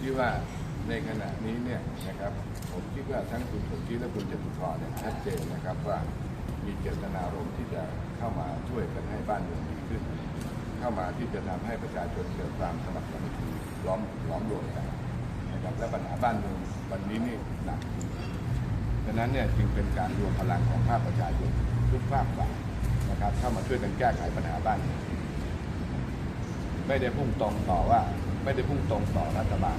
ที่ว่าในขณะนี้เนี่ยนะครับผมคิดว่าทั้งคุณสมคิดและคุณจตุพรเนี่ยชัดเจนนะครับว่ามีเจตนารมณ์ที่จะเข้ามาช่วยกันให้บ้านเมืองดีขึ้น เข้ามาที่จะทำให้ประชาชนเกิดความสมัครสมัคคีล้อมล้อมรวมกันนะครับและปัญหาบ้านเมืองวันนี้นี่หนักดังนั้นเนี่ยจึงเป็นการรวมพลังของภาคประชาชนทุกภาคฝ่ายนะครับเข้ามาช่วยกันแก้ไขปัญหาบ้านเมืองไม่ได้พุ่งตรงต่อว่า ไม่ได้พุ่งตรงต่อรัฐบาล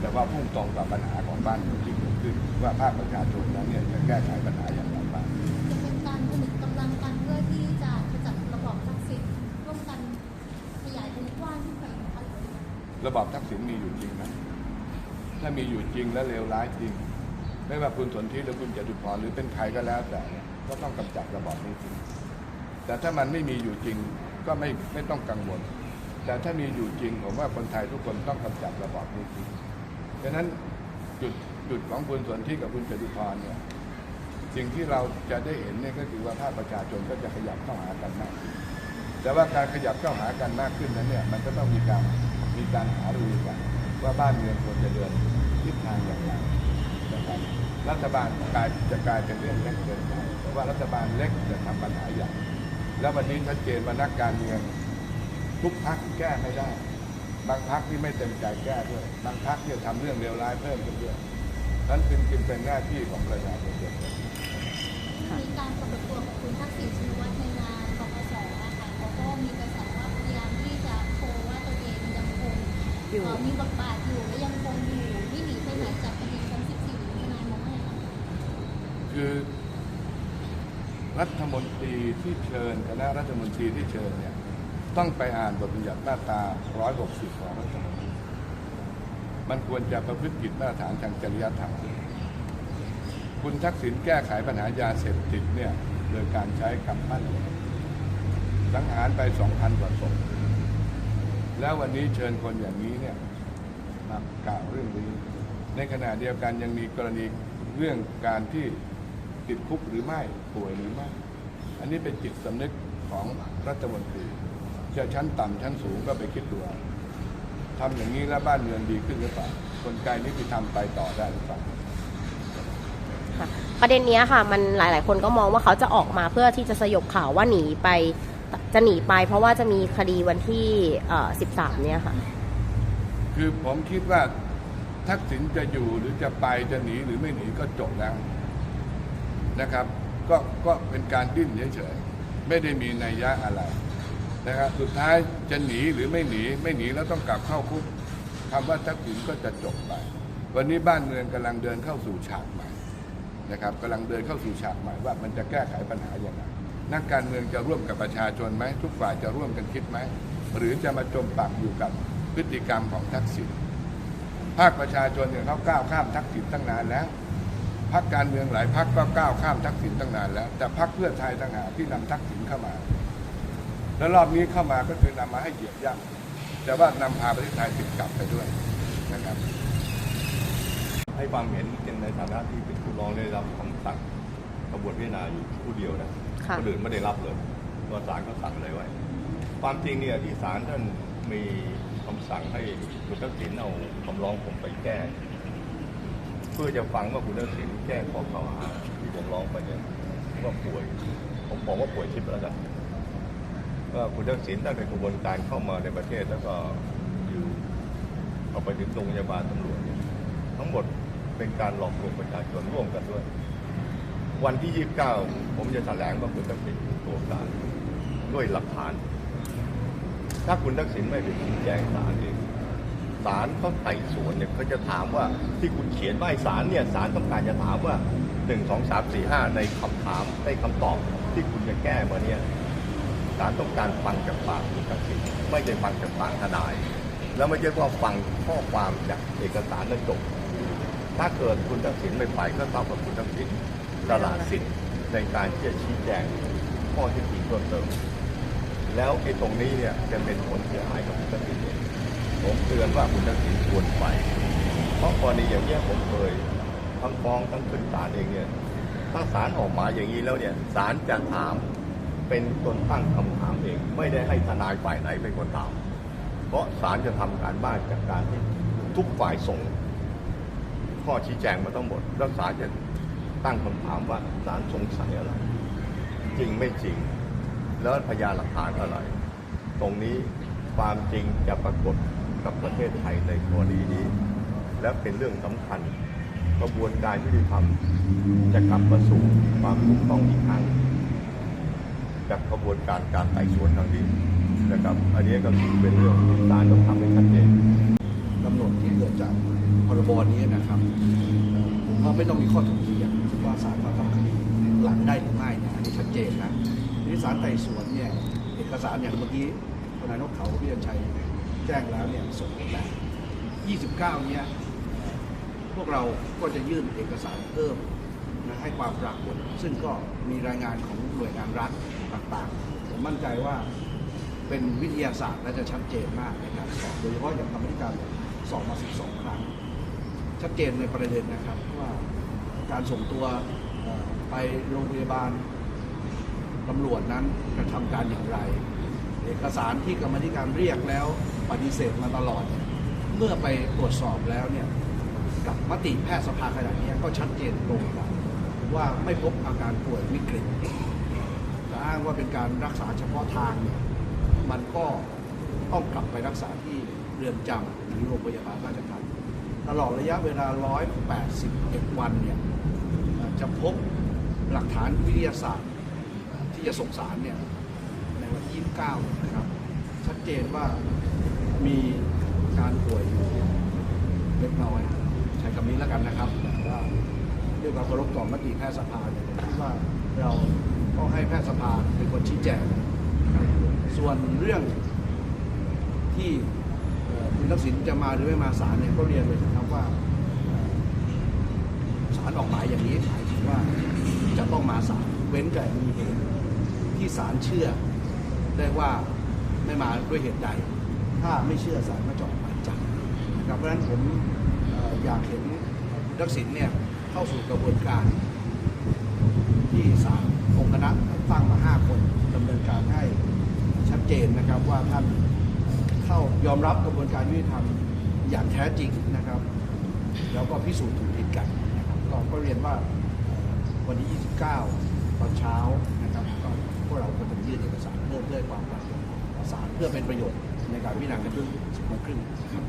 แต่ว่าพุ่งตรงต่อปัญหาของบ้านเมืองที่เกิดขึ้น ว่าภาคประชาชนนั้นเนี่ยจะแก้ไขปัญหาอย่างไรบ้างจะเป็นการผนึกกำลังกันเพื่อที่จะขจัดระบอบทักษิณร่วมกันขยายวงกว้างขึ้นไปนะคะหรือว่าระบอบทักษิณมีอยู่จริงนะถ้ามีอยู่จริงและเลวร้ายจริง ไม่ว่าคุณสนธิหรือคุณจตุพรหรือเป็นใครก็แล้วแต่เนี่ยก็ต้องกำจัดระบอบนี้จริงแต่ถ้ามันไม่มีอยู่จริงก็ไม่ไม่ต้องกังวล แต่ถ้ามีอยู่จริงผมว่าคนไทยทุกคนต้องกำจัดระบอบนี้จริงดังนั้นจุดจุดของคุณสนธิกับคุณจตุพรเนี่ยสิ่งที่เราจะได้เห็นเนี่ยก็คือว่าภาคประชาชนก็จะขยับเข้าหากันมากขึ้นแต่ว่าการขยับเข้าหากันมากขึ้นนั้นเนี่ยมันก็ต้องมีการมีการหารือกันว่าบ้านเมืองควรจะเดินทิศทางอย่างไรนะครับรัฐบาลกลายจะกลายเป็นเรื่องเล็กเกินไปเพราะว่ารัฐบาลเล็กจะทำปัญหาใหญ่แล้ววันนี้ชัดเจนว่านักการเมือง ทุกพักแก้ไม่ได้ บางพักที่ไม่เต็มใจแก้ด้วย บางพักเนี่ยทำเรื่องเลวร้ายเพิ่มขึ้นด้วยนั้นจึงจึงเป็นหน้าที่ของประชาชนมีการปรากฏตัวของคุณทักษิณชินวัตรในงานกกสนะคะเขาก็มีกระแสว่าพยายามที่จะโชว์ว่าตัวเองยังคงอยู่เอ่อมีบทบาทอยู่และยังคงอยู่ไม่หนีไปไหนจากคดีชั้น14ทนายมองว่าไงคะคือรัฐมนตรีที่เชิญคณะรัฐมนตรีที่เชิญเนี่ย ต้องไปอ่านบทบัญญัติมาตรา 160 ของรัฐธรรมนูญมันควรจะประพฤติผิดมาตรฐานทางจริยธรรม คุณทักษิณแก้ไขปัญหายาเสพติดเนี่ยโดยการใช้กำปั้นสังหารไป 2,000 กว่าศพแล้ววันนี้เชิญคนอย่างนี้เนี่ยมากล่าวเรื่องนี้ ในขณะเดียวกันยังมีกรณีเรื่องการที่ติดคุกหรือไม่ป่วยหรือไม่ อันนี้เป็นจิตสำนึกของรัฐมนตรี จะชั้นต่ำชั้นสูงก็ไปคิดดูเอาทำอย่างนี้แล้วบ้านเมืองดีขึ้นหรือเปล่ากลไกนี้ที่ทำไปต่อได้หรือเปล่าค่ะประเด็นเนี้ยค่ะมันหลาย ๆ คนก็มองว่าเขาจะออกมาเพื่อที่จะสยบข่าวว่าหนีไปจะหนีไป เพราะว่าจะมีคดีวันที่เอ่อ13 เนี่ยค่ะ คือผมคิดว่าทักษิณจะอยู่หรือจะไปจะหนีหรือไม่หนีก็จบแล้วนะครับ ก็ก็เป็นการดิ้นเฉยๆไม่ได้มีนัยยะอะไร นะครับสุดท้ายจะหนีหรือไม่หนีไม่หนีแล้วต้องกลับเข้าคุกคำว่าทักษิณก็จะจบไป วันนี้บ้านเมืองกำลังเดินเข้าสู่ฉากใหม่นะครับกำลังเดินเข้าสู่ฉากใหม่ว่ามันจะแก้ไขปัญหาอย่างไรนักการเมืองจะร่วมกับประชาชนไหมทุกฝ่ายจะร่วมกันคิดไหมหรือจะมาจมปักอยู่กับพฤติกรรมของทักษิณภาคประชาชนเนี่ยเขาก้าวข้ามทักษิณตั้งนานแล้วพรรคการเมืองหลายพรรคก็ก้าวข้ามทักษิณตั้งนานแล้ว แต่พรรคเพื่อไทยต่างหากที่นำทักษิณเข้ามา แล้วรอบนี้เข้ามาก็คือนำมาให้เหยียบย่ำแต่ว่านำพาประเทศไทยติดกลับไปด้วยนะครับ ให้ความเห็นในฐานะที่เป็นผู้ร้องได้รับคำสั่งกระบวนพิจารณาอยู่ผู้เดียวนะค่ะคนอื่นไม่ได้รับเลยตัวศาลก็สั่งเลยไว้ ความจริงเนี่ยที่ศาลท่านมีคำสั่งให้คุณทักษิณเอาคำร้องผมไปแก้ เพื่อจะฟังว่าคุณทักษิณแก้ข้อกล่าวหาที่ผมร้องไปเนี่ยว่าป่วย ผมบอกว่าป่วยชิบแล้วกัน ว่าคุณทักษิณตั้งแต่กระบวนการเข้ามาในประเทศแล้วก็อยู่เอาไปถึงโรงพยาบาลตำรวจทั้งหมดเป็นการหลอกลวงประชาชนร่วมกันด้วย วันที่ 29 ผมจะแถลงว่าคุณทักษิณถูกตัวการด้วยหลักฐาน ถ้าคุณทักษิณไม่ไปชี้แจงศาลเองศาลเขาไต่สวนเนี่ยเขาจะถามว่าที่คุณเขียนไว้ศาลเนี่ยศาลต้องการจะถามว่า 1 2 3 4 5 ในคำถามในคำตอบที่คุณจะแก้มาเนี่ย ศาลต้องการฟังจากปากคุณทักษิณไม่ได้ฟังจากปากทนาย แล้วไม่ใช่ว่าฟังข้อความจากเอกสารแล้วจบ ถ้าเกิดคุณทักษิณไม่ไปก็ต้องกับคุณทักษิณตลาดสิทธิ์ในการที่จะชี้แจงข้อเที่จริงเพิ่มเติม แล้วไอ้ตรงนี้เนี่ยจะเป็นผลเสียหายกับคุณทักษิณเองผมเตือนว่าคุณทักษิณควรไป เพราะกรณีอย่างนี้ผมเคยทั้งฟ้องทั้งขึ้นศาลเองเนี่ยถ้าศาลออกมาอย่างนี้แล้วเนี่ยศาลจะถาม เป็นคนตั้งคำถามเอง ไม่ได้ให้ทนายฝ่ายไหนเป็นคนถาม เพราะศาลจะทำการบ้านจากการที่ทุกฝ่ายส่ง ข้อชี้แจงมาทั้งหมด แล้วศาลจะตั้งคำถามว่าศาลสงสัยอะไร จริงไม่จริง แล้วพยานหลักฐานอะไร ตรงนี้ความจริงจะปรากฏกับประเทศไทยในกรณีนี้ และเป็นเรื่องสำคัญ กระบวนการยุติธรรมจะกลับมาสู่ความถูกต้องอีกครั้ง จากกระบวนการการไต่สวนครั้งนี้นะครับ อันนี้ก็คือเป็นเรื่องที่ศาลต้องทำให้ชัดเจนกำหนดที่เกิดจากพรบนี้นะครับผมว่าไม่ต้องมีข้อถกเถียงว่าศาลมาทำคดีหลังได้หรือไม่นี่ยอันนี้ชัดเจนนะทีนี้ศาลไต่สวนเนี่ยเอกสารอย่างเมื่อกี้ทนายนกเขาพี่ยันชัยแจ้งแล้วเนี่ยส่งหมดแล้ว29 เนี่ยพวกเราก็จะยื่นเอกสารเพิ่ม ความปรากฏซึ่งก็มีรายงานของหน่วยงานรัฐต่างๆ ผมมั่นใจว่าเป็นวิทยาศาสตร์และจะชัดเจนมากในการสอบโดยเฉพาะอย่างกรรมธิการสอบมา 12 ครั้ง ชัดเจนในประเด็นนะครับว่าการส่งตัวไปโรงพยาบาลตำรวจนั้นกระทำการอย่างไร เอกสารที่กรรมธิการเรียกแล้วปฏิเสธมาตลอดเนี่ยเมื่อไปตรวจสอบแล้วเนี่ยกับมติแพทยสภาขนาดนี้ก็ชัดเจนตรงกัน ว่าไม่พบอาการป่วยวิกฤตและอ้างว่าเป็นการรักษาเฉพาะทางเนี่ยมันก็ต้องกลับไปรักษาที่เรือนจำหรือโรงพยาบาลราชทัณตลอดระยะเวลา 181 วันเนี่ยจะพบหลักฐานวิทยาศาสตร์ที่จะส่งสารเนี่ยในวันที่29เนี่ยนะครับ ชัดเจนว่ามีการป่วยอยู่เล็กน้อย ใช้คำนี้แล้วกันนะครับแต่ว่า ด้วยความเคารพต่อมติแพทยสภาเนี่ยผมคิดว่าเราต้องให้แพทยสภาเป็นคนชี้แจง ส่วนเรื่องที่คุณทักษิณจะมาหรือไม่มาศาลเนี่ยก็เรียนเลยนะครับว่าศาลออกหมายอย่างนี้หมายถึงว่าจะต้องมาศาลเว้นแต่มีเหตุที่ศาลเชื่อได้ว่าไม่มาด้วยเหตุใด ถ้าไม่เชื่อศาลก็จะออกหมายจับนะครับเพราะฉะนั้นผมอยากเห็นทักษิณเนี่ย เข้าสู่กระบวนการ ที่ศาลองค์คณะตั้งมา5คนดำเนินการให้ชัดเจนนะครับว่าท่านเข้ายอมรับกระบวนการยุติธรรมอย่างแท้จริงนะครับ แล้วก็พิสูจน์ถูกผิดกันนะครับก็ก็เรียนว่าวันที่ 29 ตอนเช้านะครับก็พวกเราก็จะยื่นเอกสารเพื่อเพื่อความปรากฏต่อศาลเพื่อเป็นประโยชน์ในการพิจารณากันด้วยสิบโมงครึ่งนครับ